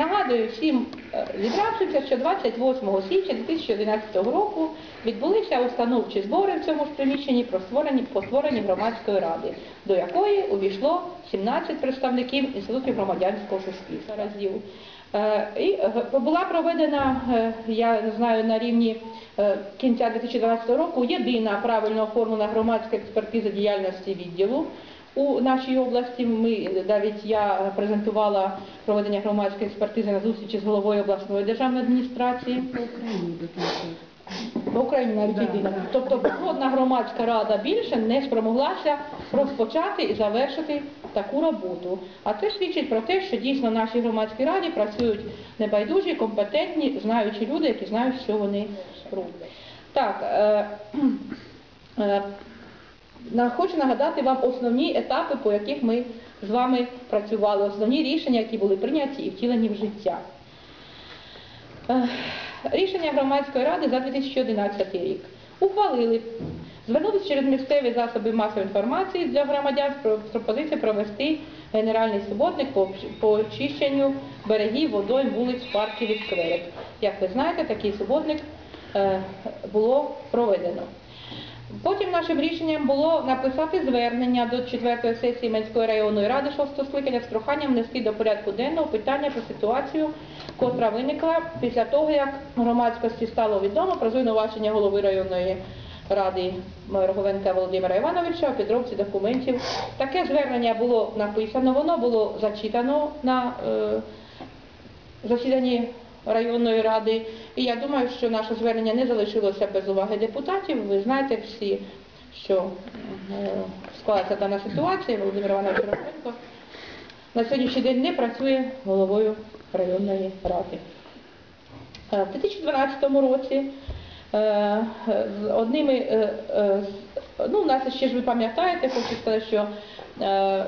Нагадую всім е, зібравшися, що 28 січня 2011 року відбулися установчі збори в цьому ж приміщенні про створення, по створенні громадської ради, до якої увійшло 17 представників інститутів громадянського суспільства разів. Е, І е, була проведена, е, я знаю, на рівні е, кінця 2012 року єдина правильно оформлена громадська експертиза діяльності відділу. У нашій області ми навіть я презентувала проведення громадської експертизи на зустрічі з головою обласної державної адміністрації. В Україні навіть Да. єдина. Тобто жодна громадська рада більше не спромоглася розпочати і завершити таку роботу. А це свідчить про те, що дійсно в нашій громадській раді працюють небайдужі, компетентні, знаючі люди, які знають, що вони роблять. Так, е, е, хочу нагадати вам основні етапи, по яких ми з вами працювали, основні рішення, які були прийняті і втілені в життя. Е, Рішення громадської ради за 2011 рік ухвалили. Звернулися через місцеві засоби масової інформації для громадян з про- пропозицією провести генеральний суботник по очищенню берегів, водойм, вулиць, парків і скверів. Як ви знаєте, такий суботник е, було проведено. Потім нашим рішенням було написати звернення до 4-ї сесії Менської районної ради 6 скликання з проханням внести до порядку денного питання про ситуацію, котра виникла після того, як громадськості стало відомо про звинувачення голови районної ради Роговенка Володимира Івановича у підробці документів. Таке звернення було написано, воно було зачитано на е, засіданні районної ради. І я думаю, що наше звернення не залишилося без уваги депутатів. Ви знаєте всі, що е, склалася дана ситуація. Володимир Іванович Рахменко на сьогоднішній день не працює головою районної ради. Е, В 2012 році е, одними, ну, у нас ще ж ви пам'ятаєте, хочу сказати, що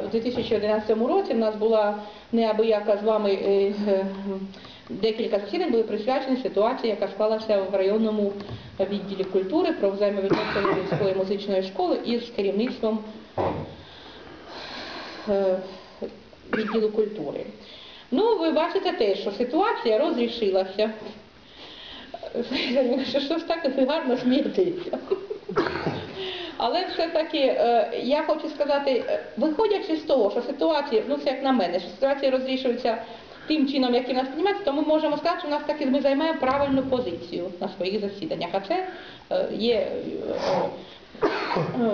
у 2011 році в нас була неабияка з вами декілька засідань були присвячені ситуації, яка склалася в районному відділі культури про взаємовідносини Львівської музичної школи із керівництвом е, відділу культури. Ну, ви бачите теж, що ситуація розрішилася. Що ж так ви гарно смієтеся? Але все-таки е, я хочу сказати, виходячи з того, що ситуація, ну це як на мене, що ситуація розрішується тим чином, який нас приймається, то ми можемо сказати, що у нас таки ми займаємо правильну позицію на своїх засіданнях. А це е, є, е, е,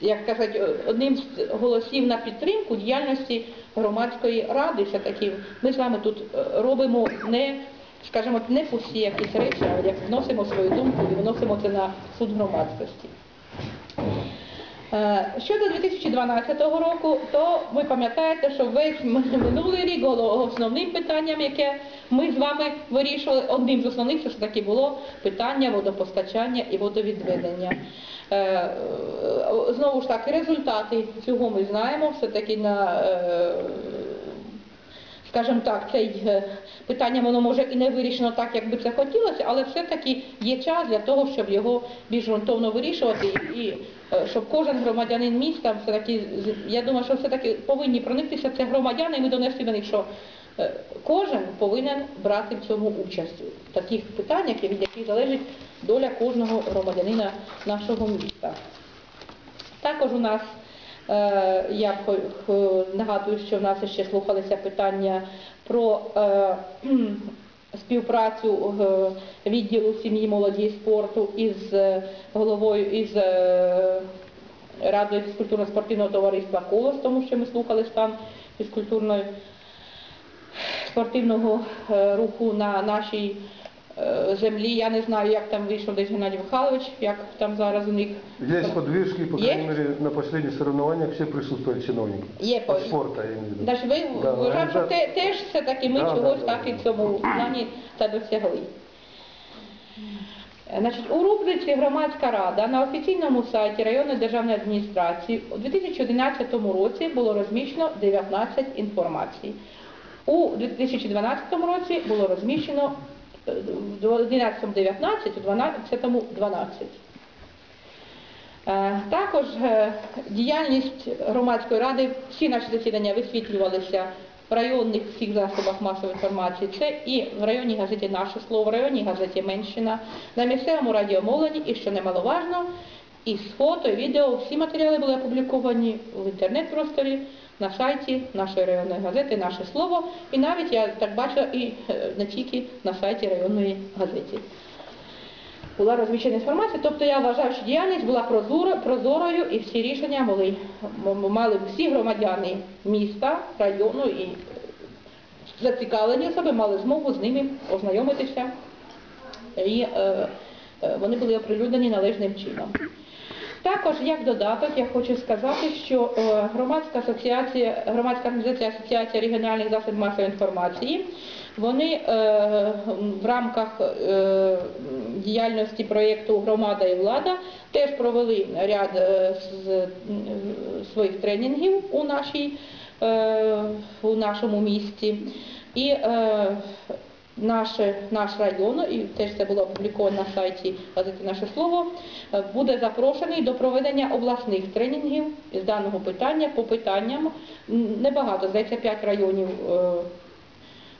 як казати, одним з голосів на підтримку діяльності громадської ради. Все-таки ми з вами тут робимо не скажімо, не пусті якісь речі, а як вносимо свою думку і виносимо це на суд громадськості. Е, Щодо 2012 року, то ви пам'ятаєте, що весь минулий рік основним питанням, яке ми з вами вирішували, одним з основних це ж таки було питання водопостачання і водовідведення. Е, е, Знову ж таки, результати цього ми знаємо, все-таки на скажімо так, це й, е, питання воно може і не вирішено так, як би це хотілося, але все-таки є час для того, щоб його більш ґрунтовно вирішувати, і е, щоб кожен громадянин міста все-таки, з- я думаю, що все-таки повинні прониктися це громадяни, і ми донесли до них, що е, кожен повинен брати в цьому участь в таких питаннях, від яких залежить доля кожного громадянина нашого міста. Також у нас, я хо- хо- нагадую, що в нас ще слухалися питання про е, співпрацю е, відділу сім'ї, молоді спорту із е, головою із е, Радою фізкультурно-спортивного товариства «Колос», тому що ми слухали стан фізкультурної спортивного е, руху на нашій е, землі. Я не знаю, як там вийшов десь Геннадій Михайлович, як там зараз у них Есть подвижки, по крайней мере, на последних соревнованиях все присутствуют чиновники. Є по спорта, я. Значить, ви Да, вважаєте, що те- теж все-таки ми Да, чогось да, так і в цьому плані це досягли. Значить, у рубриці Громадська рада на офіційному сайті районної державної адміністрації у 2011 році було розміщено 19 інформацій. У 2012 році було розміщено е, в 11 19, у 12 12. Е, Також е, діяльність громадської ради, всі наші засідання висвітлювалися в районних всіх засобах масової інформації. Це і в районній газеті Наше слово, в районній газеті Менщина, на місцевому радіомовленні, і що немаловажно, і з фото, і відео всі матеріали були опубліковані в інтернет-просторі на сайті нашої районної газети Наше слово. І навіть я так бачила і е, не тільки на сайті районної газети. Була розміщена інформація, тобто я вважаю, що діяльність була прозоро, прозорою і всі рішення мали, мали всі громадяни міста, району і зацікавлені особи мали змогу з ними ознайомитися. І е, е, вони були оприлюднені належним чином. Також як додаток я хочу сказати, що е, громадська асоціація, громадська організація Асоціація регіональних засобів масової інформації, вони е, в рамках е, діяльності проєкту Громада і влада теж провели ряд своїх тренінгів у нашій у нашому місті. І наше, наш район, і теж це було опубліковано на сайті газети Наше слово, е, буде запрошений до проведення обласних тренінгів з даного питання по питанням. Небагато, здається, 5 районів е,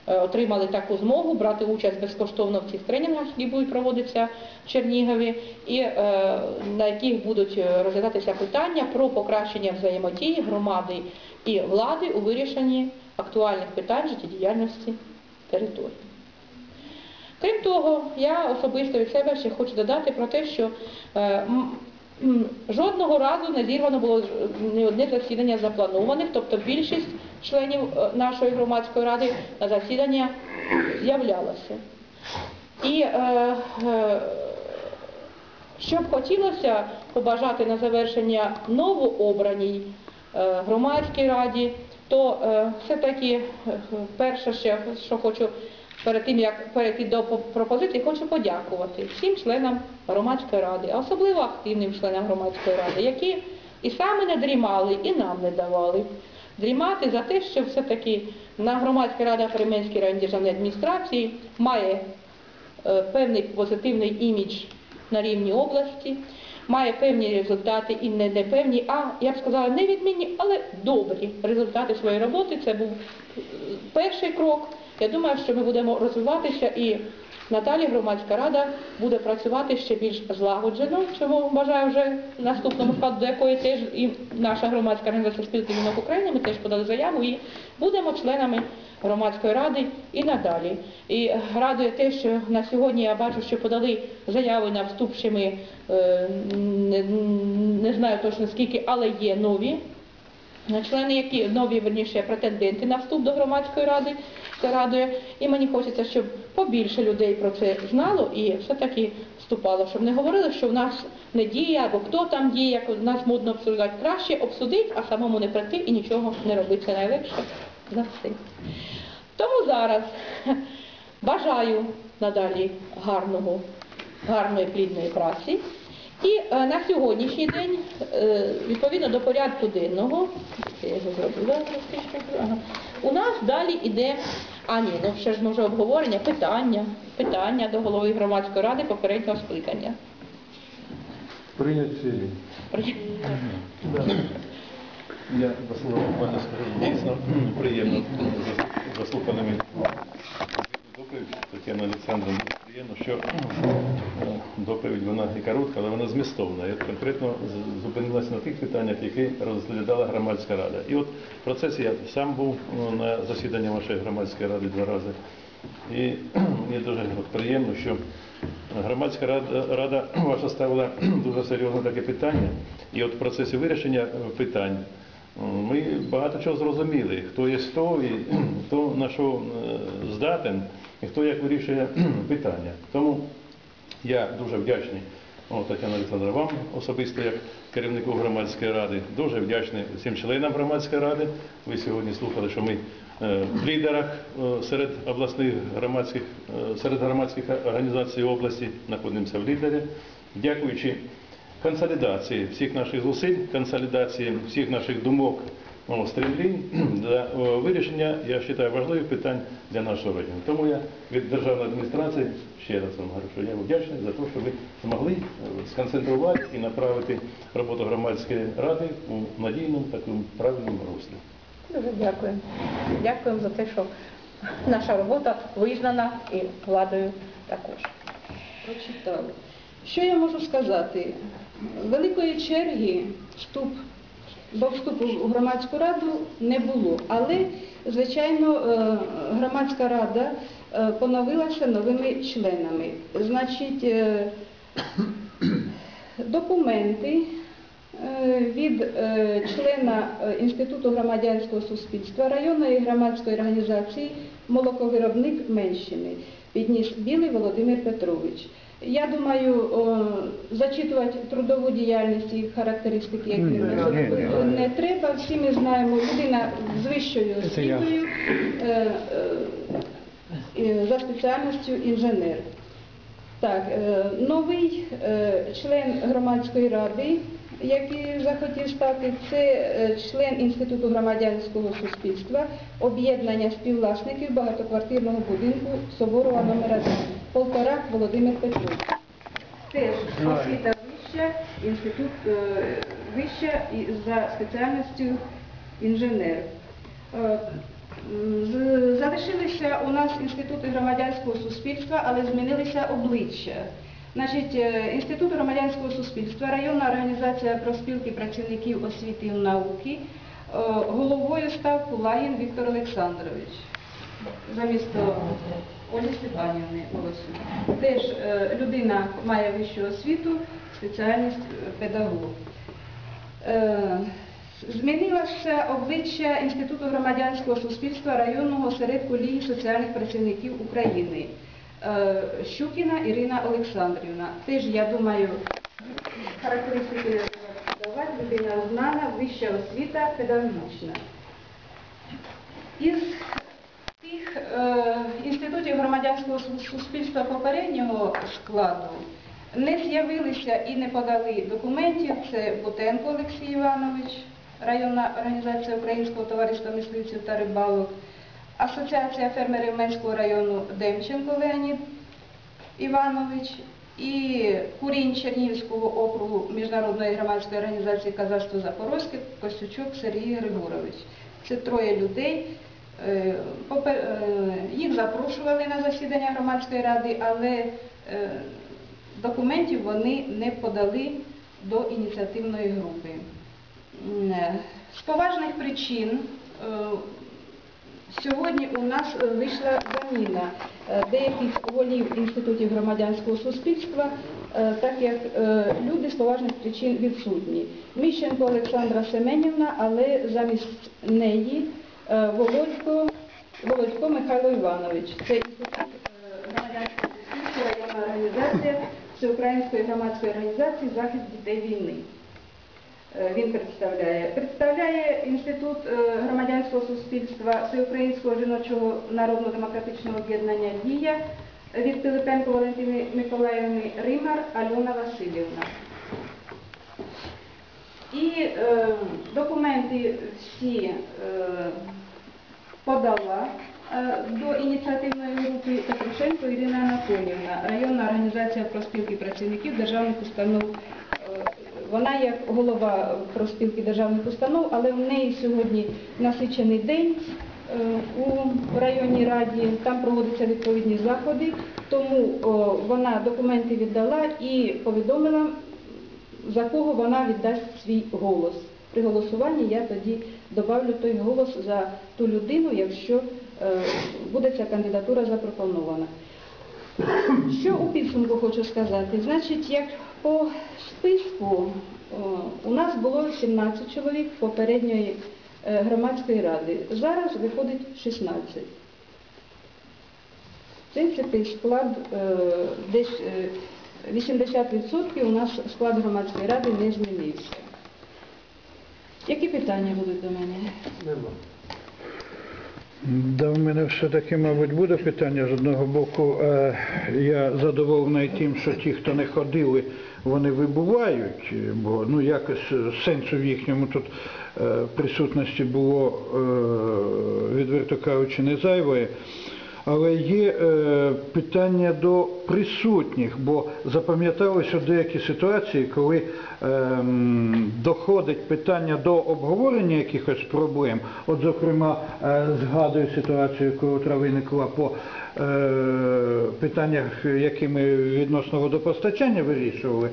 е, отримали таку змогу брати участь безкоштовно в цих тренінгах, які будуть проводитися в Чернігові, і на яких будуть розглядатися питання про покращення взаємодії громади і влади у вирішенні актуальних питань життєдіяльності території. Того, я особисто від себе ще хочу додати про те, що е, жодного разу не зірвано було ні одне засідання запланованих, тобто більшість членів е, нашої громадської ради на засідання з'являлася. І е, е, що б хотілося побажати на завершення новообраній е, громадській раді, то е, все-таки е, перше, ще, що хочу перед тим, як перейти до по- пропозицій, хочу подякувати всім членам громадської ради, а особливо активним членам громадської ради, які і саме не дрімали, і нам не давали дрімати за те, що все-таки на громадська рада Переменської районної державної адміністрації має е, певний позитивний імідж на рівні області, має певні результати і не, не певні, а я б сказала, не відмінні, але добрі результати своєї роботи. Це був е, перший крок. Я думаю, що ми будемо розвиватися і надалі громадська рада буде працювати ще більш злагоджено, чому бажаю вже наступному складу, до якої теж і наша громадська організація спілки жінок України, ми теж подали заяву і будемо членами громадської ради і надалі. І радує те, що на сьогодні я бачу, що подали заяви на вступ ще ми е, не знаю точно скільки, але є нові члени, які нові верніше претенденти на вступ до громадської ради. Це радує. І мені хочеться, щоб побільше людей про це знало і все-таки вступало, щоб не говорили, що в нас не діє або хто там діє, як нас модно обсуждати. Краще обсудити, а самому не прийти і нічого не робити. Це найлегше за все. Тому зараз бажаю надалі гарного, гарної плідної праці. І е, на сьогоднішній день, е, відповідно до порядку денного, я його зробила, у нас далі йде, а ні, ну ще ж може обговорення, питання, питання до голови громадської ради попереднього скликання. Прийнять свідчення. Я до слова скажу, дійсно приємно заслуханими доповідь Тетяна Олександровна. Приємно, що е, доповідь вона і коротка, але вона змістовна. От конкретно зупинилася на тих питаннях, які розглядала громадська рада. І от в процесі я сам був ну, на засіданні вашої громадської ради два рази. І мені дуже приємно, що громадська рада, рада ваша ставила дуже серйозне таке питання. І от в процесі вирішення е, питань ми багато чого зрозуміли, хто є хто і хто на що е, здатен, і хто як вирішує питання. Тому я дуже вдячний, о, Тетяна Олександра, вам особисто як керівнику громадської ради. Дуже вдячний всім членам громадської ради. Ви сьогодні слухали, що ми е, в лідерах е, серед обласних громадських, е, серед громадських організацій області знаходимося в лідері. Дякуючи консолідації всіх наших зусиль, консолідації всіх наших думок, о, стремлінь для вирішення, я вважаю, важливих питань для нашого району. Тому я від державної адміністрації ще раз вам говорю, що я вдячний за те, що ви змогли е, сконцентрувати і направити роботу громадської ради у надійному такому правильному руслі. Дуже дякую. Дякуємо за те, що наша робота визнана і владою також. Прочитали. Що я можу сказати? Великої черги вступ, до вступу в громадську раду не було. Але, звичайно, е, громадська рада е, поновилася новими членами. Значить, е, документи від члена Інституту громадянського суспільства районної громадської організації Молоковиробник Менщини підніс Білий Володимир Петрович. Я думаю, зачитувати трудову діяльність і характеристики, які він не треба. Всі ми знаємо, людина з вищою освітою е, е, е, за спеціальністю інженер. Так, новий член громадської ради, який захотів стати, це член Інституту громадянського суспільства, об'єднання співвласників багатоквартирного будинку Соборова номер 1, Полторак Володимир Петрович. Теж освіта вища, інститут е, вища і за спеціальністю інженер. Е, Залишилися у нас інститути громадянського суспільства, але змінилися обличчя. Значить, е, Інститут громадянського суспільства, районна організація профспілки працівників освіти і науки, головою став Кулагін Віктор Олександрович замість Олі Степанівни Волосюк. Теж е, людина має вищу освіту, спеціальність е, педагог. Е, Змінилося обличчя Інституту громадянського суспільства районного осередку Ліги соціальних працівників України. Щукіна Ірина Олександрівна. Теж, я думаю, характеристики давати, людина знана, вища освіта, педагогічна. Із інститутів громадянського суспільства попереднього складу не з'явилися і не подали документів. Це Бутенко Олексій Іванович, районна організація Українського товариства мисливців та рибалок, Асоціація фермерів Менського району Демченко Леонід Іванович і Курінь Чернігівського округу Міжнародної громадської організації Казацтво Запорозьке Костючук Сергій Григорович. Це троє людей. Е, е, Їх запрошували на засідання громадської ради, але е, документів вони не подали до ініціативної групи. З поважних причин Сьогодні у нас вийшла заміна деяких голів інститутів громадянського суспільства, так як люди з поважних причин відсутні. Міщенко Олександра Семенівна, але замість неї Володько, Володько Михайло Іванович. Це інститут е, громадянського суспільства, районна організація Всеукраїнської громадської організації захист дітей війни. Е, Він представляє. Представляє Інститут е, громадянського суспільства Всеукраїнського жіночого народно-демократичного об'єднання Дія від Пилипенко Валентини Миколаївни Римар Альона Васильівна. І е, документи всі е, подала е, до ініціативної групи Петрушенко Ірина Анатоліївна, районна організація профспілки працівників державних установ. Е, Вона як голова профспілки державних установ, але в неї сьогодні насичений день е, у районній раді, там проводяться відповідні заходи, тому вона документи віддала і повідомила, за кого вона віддасть свій голос. При голосуванні я тоді добавлю той голос за ту людину, якщо е, буде ця кандидатура запропонована. Що у підсумку хочу сказати? Значить, як по списку у нас було 17 чоловік попередньої е, громадської ради. Зараз виходить 16. В принципі, склад е, десь е, 80% у нас склад громадської ради не змінився. Які питання будуть до мене? Нема. Да, в мене все-таки, мабуть, буде питання з одного боку. Е, Я задоволений тим, що ті, хто не ходили, вони вибувають, бо ну якось е, сенсу в їхньому тут е, присутності було, е, відверто кажучи, не зайвої. Але є е, питання до присутніх, бо запам'яталися деякі ситуації, коли ем, доходить питання до обговорення якихось проблем. От, зокрема, е, згадую ситуацію, яка виникла по е, питаннях, які ми відносно водопостачання вирішували.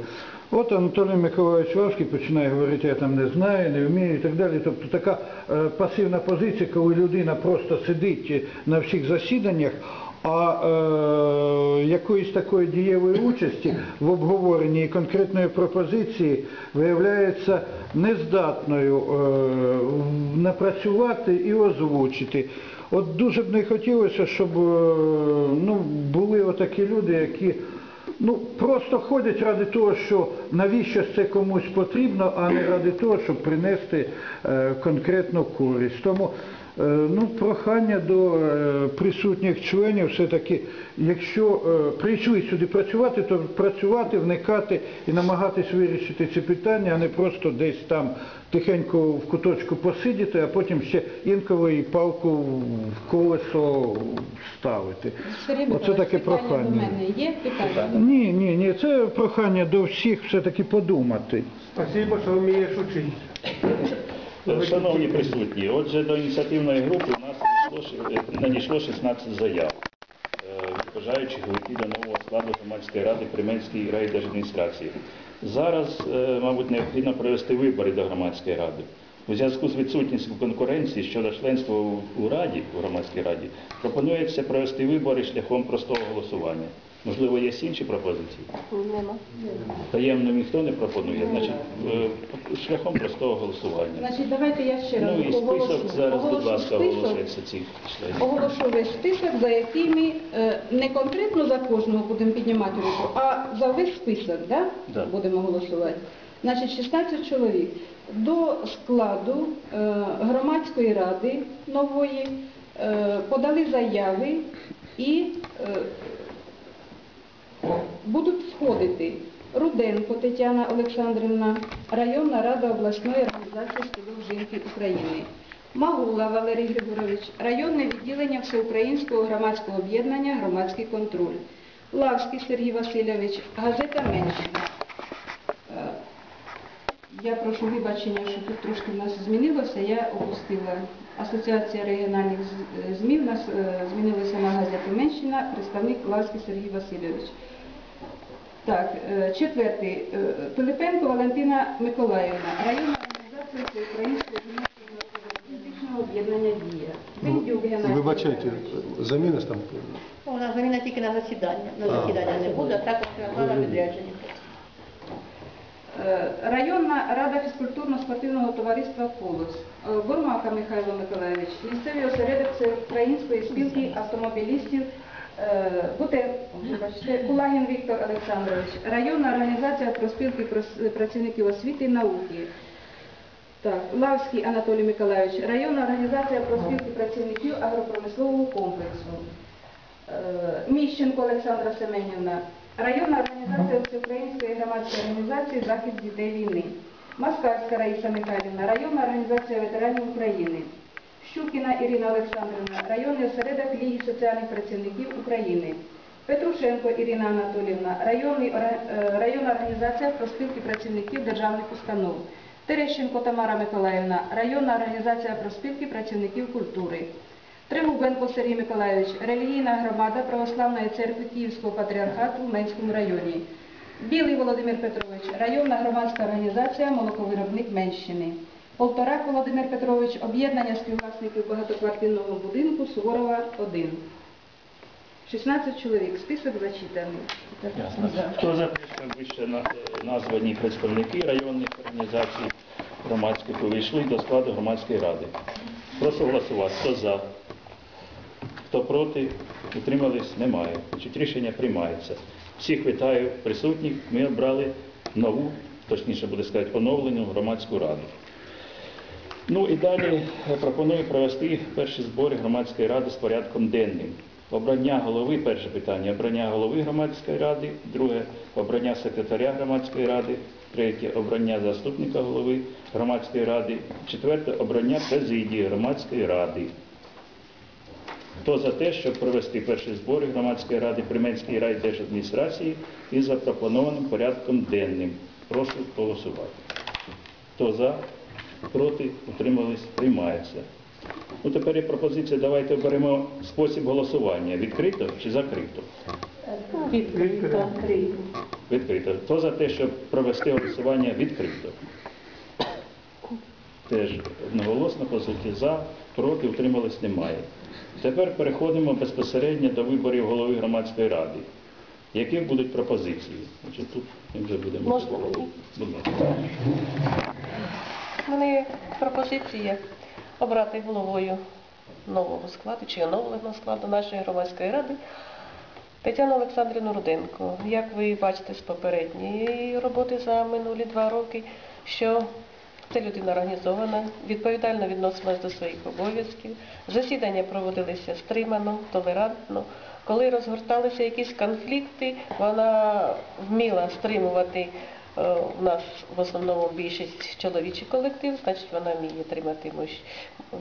От Анатолій Миколаївич Лавський починає говорити, я там не знаю, не вмію і так далі. Тобто така е, пасивна позиція, коли людина просто сидить на всіх засіданнях, а е, якоїсь такої дієвої участі в обговоренні і конкретної пропозиції виявляється нездатною е, напрацювати і озвучити. От дуже б не хотілося, щоб е, ну, були отакі люди, які ну, просто ходять ради того, що навіщо це комусь потрібно, а не ради того, щоб принести е, конкретну користь. Тому ну, прохання до е, присутніх членів все-таки, якщо е, прийшли сюди працювати, то працювати, вникати і намагатись вирішити ці питання, а не просто десь там тихенько в куточку посидіти, а потім ще інколи і палку в колесо ставити. Оце таке питання до прохання. мене є питання? Ні, ні, ні, це прохання до всіх все-таки подумати. Спасибо, що вмієш учити. Шановні присутні, отже, до ініціативної групи у нас надійшло, 16 заяв е, бажаючих вийти до нового складу громадської ради Кременської райдержадміністрації. Зараз, е, мабуть, необхідно провести вибори до громадської ради. У зв'язку з відсутністю конкуренції щодо членства у раді, у громадській раді, пропонується провести вибори шляхом простого голосування. Можливо, є інші пропозиції? Таємно ніхто не пропонує, значить, е, шляхом простого голосування. Значить, давайте я ще раз Ну і оголошу. список зараз, будь Оголошу ласка, список. оголошується цих членів. Оголошу весь список, за якими е, не конкретно за кожного будемо піднімати руку, а за весь список, да? Да. будемо голосувати. Значить, 16 чоловік. До складу е, громадської ради нової е, подали заяви і е, будуть входити Руденко Тетяна Олександрівна, районна рада обласної організації спілок жінки України. Магула Валерій Григорович, районне відділення Всеукраїнського громадського об'єднання Громадський контроль. Лавський Сергій Васильович, газета Меншина. Я прошу вибачення, що тут трошки в нас змінилося. Я опустила Асоціація регіональних е, ЗМІ. У нас е, змінилося на газету Менщина, представник Лавський Сергій Васильович. Так, е, четвертий. Пилипенко Валентина Миколаївна, районна організація Всеукраїнського політичного об'єднання «Дія». Геннадій Вибачайте, заміна там. Вона заміна тільки на засідання. На засідання не буде, а також наклала відрядження. Е, Районна рада фізкультурно-спортивного товариства «Колос». Е, Бурмака Михайло Миколаївич, місцевий осередок Всеукраїнської спілки автомобілістів е, Кулагін Віктор Олександрович, районна організація проспілки прос- працівників освіти і науки. Лавський Анатолій Миколаївич, районна організація проспілки працівників агропромислового комплексу. Міщенко Олександра Семенівна, районна організація Всеукраїнської громадської організації Захист дітей війни. Маскальська Раїса Михайлівна, районна організація ветеранів України. Щукіна Ірина Олександрівна, районний осередок Ліги соціальних працівників України. Петрушенко Ірина Анатоліївна, районний, е, районна організація проспілки працівників державних установ. Терещенко Тамара Миколаївна, районна організація проспілки працівників культури. Тригубенко Сергій Миколайович, релігійна громада Православної церкви Київського патріархату в Менському районі. Білий Володимир Петрович, районна громадська організація Молоковиробник Менщини. Полторак Володимир Петрович, об'єднання співвласників багатоквартирного будинку Суворова 1. 16 чоловік, список зачитаний. Ясно. Хто за те, щоб вище названі представники районних організацій громадських увійшли до складу громадської ради? Прошу голосувати. Хто за? Хто проти? Утримались? Немає. Значить, рішення приймається. Всіх вітаю присутніх. Ми обрали нову, точніше буде сказати, оновлену громадську раду. Ну і далі пропоную провести перші збори громадської ради з порядком денним. Обрання голови, перше питання, обрання голови громадської ради, друге обрання секретаря громадської ради, третє обрання заступника голови громадської ради, четверте обрання президії громадської ради. Хто за те, щоб провести перші збори громадської ради Применської райдержадміністрації із запропонованим порядком денним? Прошу голосувати. Хто за, проти, утримались, приймається. Ну, тепер є пропозиція, давайте оберемо спосіб голосування. Відкрито чи закрито? Відкрито. Відкрито. Хто за те, щоб провести голосування відкрито? Теж одноголосно, по суті, за, проти, утримались немає. Тепер переходимо безпосередньо до виборів голови громадської ради. Які будуть пропозиції? Значить, тут ми вже будемо. Можна мені? Будь ласка. Мене пропозиція обрати головою нового складу чи оновленого складу нашої громадської ради Тетяну Олександрівну Руденко. Як ви бачите з попередньої роботи за минулі два роки, що це людина організована, відповідально відносилась до своїх обов'язків. Засідання проводилися стримано, толерантно. Коли розгорталися якісь конфлікти, вона вміла стримувати Е, У нас в основному більшість чоловічий колектив, значить вона вміє тримати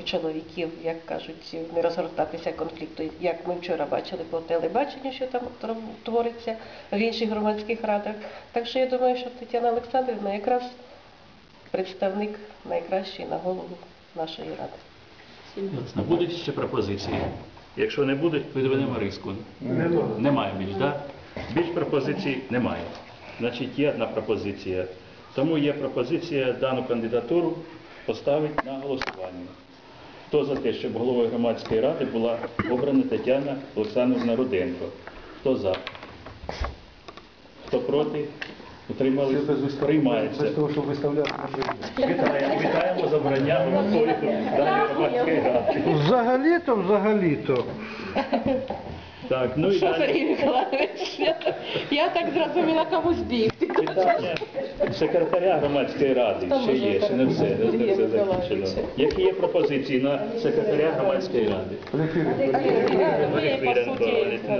чоловіків, як кажуть, не розгортатися конфлікту, як ми вчора бачили по телебаченню, що там твориться в інших громадських радах. Так що я думаю, що Тетяна Олександрівна якраз представник найкращий на голову нашої ради. Ясно. Будуть ще пропозиції? Якщо не будуть, підведемо риску. Нема. Немає більш, так? Да? Більш пропозицій немає. Значить, є одна пропозиція. Тому є пропозиція дану кандидатуру поставити на голосування. Хто за те, щоб головою громадської ради була обрана Тетяна Олександрівна Руденко? Хто за? Хто проти? Утримались? Приймається. Без того, щоб виставляти. Вітаємо, вітаємо з обранням головою даної громадської ради. Взагалі-то, взагалі-то. Так, ну і Що, далі. Сергій Миколаївич? Я, я так зрозуміла, комусь бігти. Питання секретаря громадської ради ще є, ще не все, не, не все закінчено. Які є пропозиції на секретаря громадської ради? Суті, Миколаївна.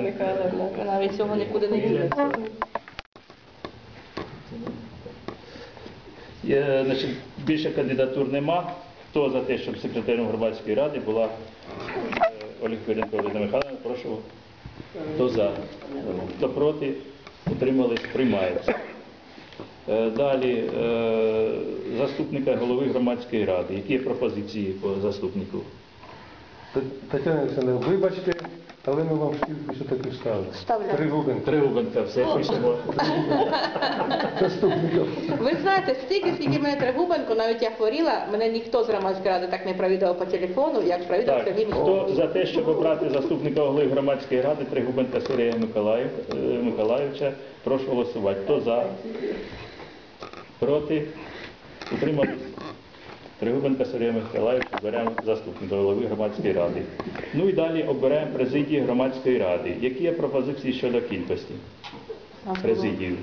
Михайловна, ви навіть цього нікуди не ділиться. Є, значить, більше кандидатур нема. Хто за те, щоб секретарем громадської ради була Ольга Киренко Олена Михайловна, прошу. Хто за? Хто проти? Утримались? Приймається. Е, Далі е, заступника голови громадської ради. Які є пропозиції по заступнику? Тетяна Олександровна, вибачте, але ми вам шкірку все-таки вставили. Вставляємо. Тригубенко. Тригубенка, все пишемо. Заступників. Ви знаєте, стільки, скільки мене Трегубенко, навіть я хворіла, мене ніхто з громадської ради так не провідав по телефону, як провідав Так, Сергій хто Миколаївич. за те, щоб обрати заступника голови громадської ради Тригубенка Сергія Миколаїв, е, Миколаївича, прошу голосувати. Хто за? Проти? Утримались? Тригубенка Сергія Миколаївича беремо заступника голови громадської ради. Ну і далі оберемо президії громадської ради. Які є пропозиції щодо кількості президії?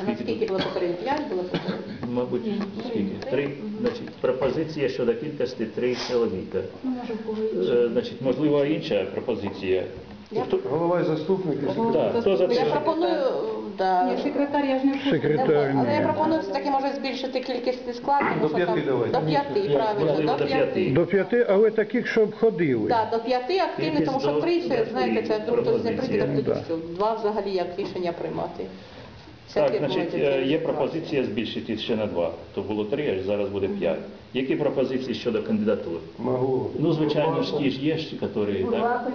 А наскільки було попередньо? П'ять було попередньо? Мабуть, скільки? Три. Значить, пропозиція щодо кількості три чоловіка. Е, Значить, можливо, інша пропозиція. Хто- Голова і заступник. і. Так, хто за Я пропоную, Ні, секретар, я ж не в курсі. Секретар але я пропоную все-таки може збільшити кількість складу. До п'яти давайте. До п'яти, правильно, до п'яти. До п'яти, але таких, щоб ходили. Так, до п'яти активних, тому що три, це, знаєте, це вдруг хтось не прийде, так тоді все. Два взагалі як рішення приймати. Так, значить, е, є пропозиція збільшити ще на два. То було три, а зараз буде п'ять. Які пропозиції щодо кандидатур? Магулов. Ну, звичайно ж, ті ж є, які, так?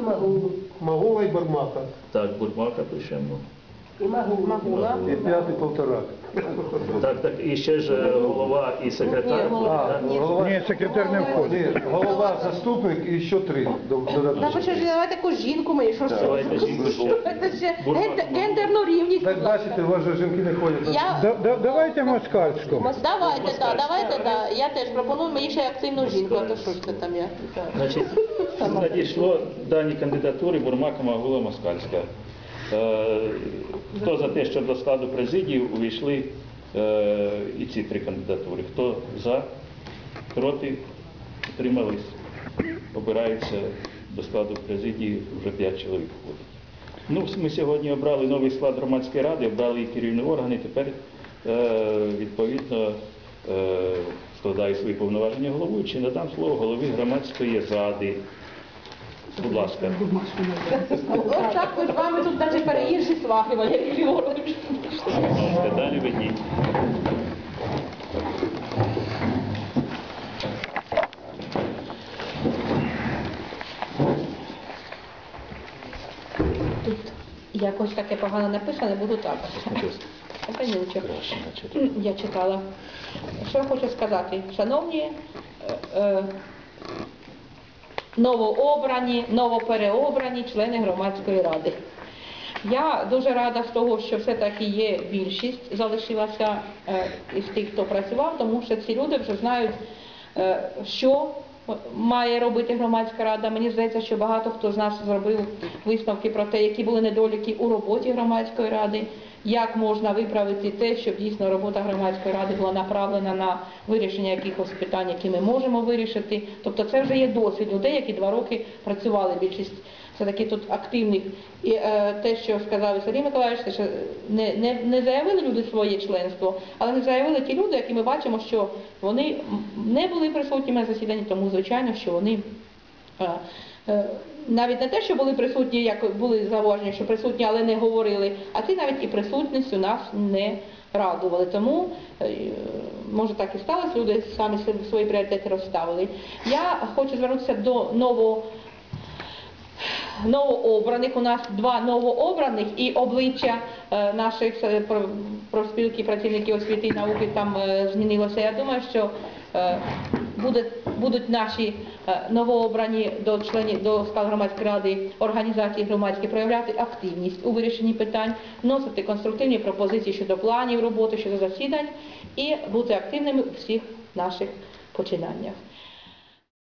Магула і Бармака. Так, Бурмака пишемо. Магула. І п'ятий полторак. Так, так, і ще ж е, голова і секретар. А, голова, Ні, секретар не входить. ні, голова, заступник і ще три до- Та додатково. ж давайте якусь жінку мені, що ж? Давайте жінку ще. Це ще гендерну рівність. Так бачите, у вас же жінки не ходять. Я Да- да- Давайте москальському. Давайте, так, давайте, так. Я теж пропоную мені ще активну жінку, а то що ж це там я? Значить, надійшло дані кандидатури Бурмака Магула Москальська. Е, Хто за те, щоб до складу президії увійшли е, і ці три кандидатури? Хто за, проти, утримались? Обираються до складу президії, вже п'ять чоловік входить. Ну, ми сьогодні обрали новий склад громадської ради, обрали і керівні органи, тепер е, відповідно складаю свої повноваження головуючий, надам слово голові громадської ради. Будь ласка. От так ми з вами тут навіть переїжджі свахи, Валерій Григорович. Будь ласка, далі ведіть. Тут якось таке погано написано, буду так. Я читала. Що я хочу сказати, шановні е, е, новообрані, новопереобрані члени громадської ради. Я дуже рада з того, що все-таки є більшість, залишилася е, із тих, хто працював, тому що ці люди вже знають, е, що має робити громадська рада. Мені здається, що багато хто з нас зробив висновки про те, які були недоліки у роботі громадської ради, як можна виправити те, щоб дійсно робота громадської ради була направлена на вирішення якихось питань, які ми можемо вирішити. Тобто це вже є досвід людей, які два роки працювали. Більшість все-таки тут активних. І е, те, що сказав Сергій Миколаївич, це що не, не, не заявили люди своє членство, але не заявили ті люди, які ми бачимо, що вони не були присутніми на засіданні, тому звичайно, що вони навіть не те, що були присутні, як були зауваження, що присутні, але не говорили, а ті навіть і присутністю нас не радували. Тому, е, може так і сталося, люди самі свої пріоритети розставили. Я хочу звернутися до нового новообраних. У нас два новообраних і обличчя е, наших е, профспілки працівників освіти і науки там е, змінилося. Я думаю, що е, буде, будуть наші е, новообрані до членів до скал громадської ради організації громадські проявляти активність у вирішенні питань, вносити конструктивні пропозиції щодо планів роботи, щодо засідань і бути активними у всіх наших починаннях.